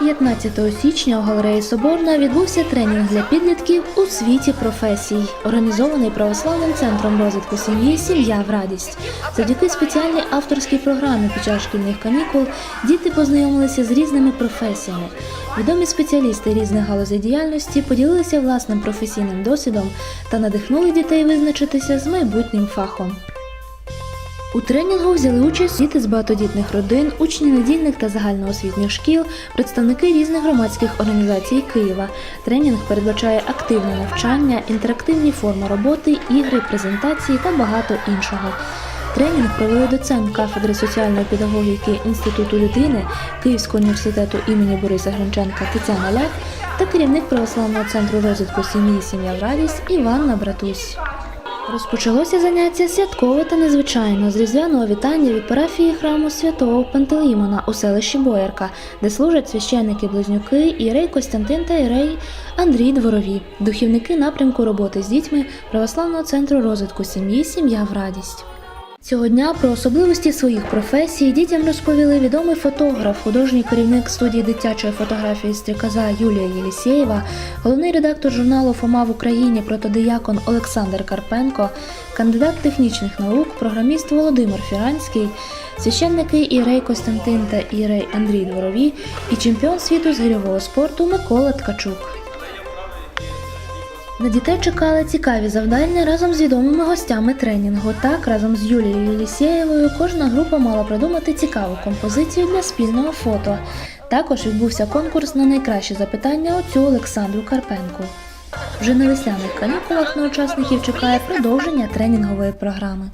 15 січня у галереї Соборна відбувся тренінг для підлітків у світі професій, організований православним центром розвитку сім'ї Сім'я в радість. Завдяки спеціальній авторській програмі під час шкільних канікул діти познайомилися з різними професіями. Відомі спеціалісти різних галузей діяльності поділилися власним професійним досвідом та надихнули дітей визначитися з майбутнім фахом. У тренінгу взяли участь діти з багатодітних родин, учні недільних та загальноосвітніх шкіл, представники різних громадських організацій Києва. Тренінг передбачає активне навчання, інтерактивні форми роботи, ігри, презентації та багато іншого. Тренінг провели доцент кафедри соціальної педагогіки Інституту людини Київського університету імені Бориса Гринченка Тетяна Ляк та керівник православного центру розвитку сім'ї Сім'я в радість Іванна Братусь. Розпочалося заняття святкове та незвичайно з різдвяного вітання від парафії храму святого Пантелеймона у селищі Боярка, де служать священники-близнюки Ірей Костянтин та Ірей Андрій Дворові, духівники напрямку роботи з дітьми православного центру розвитку сім'ї Сім'я в радість. Цього дня про особливості своїх професій дітям розповіли відомий фотограф, художній керівник студії дитячої фотографії стріказа Юлія Єлісєєва, головний редактор журналу Фома в Україні протодиякон Олександр Карпенко, кандидат технічних наук, програміст Володимир Фіранський, священники Ірей Костянтин та Ірей Андрій Дворові і чемпіон світу з гирьового спорту Микола Ткачук. На дітей чекали цікаві завдання разом з відомими гостями тренінгу. Так, разом з Юлією Єлісєєвою кожна група мала придумати цікаву композицію для спільного фото. Також відбувся конкурс на найкраще запитання отцю Олександру Карпенку. Вже на весняних канікулах на учасників чекає продовження тренінгової програми.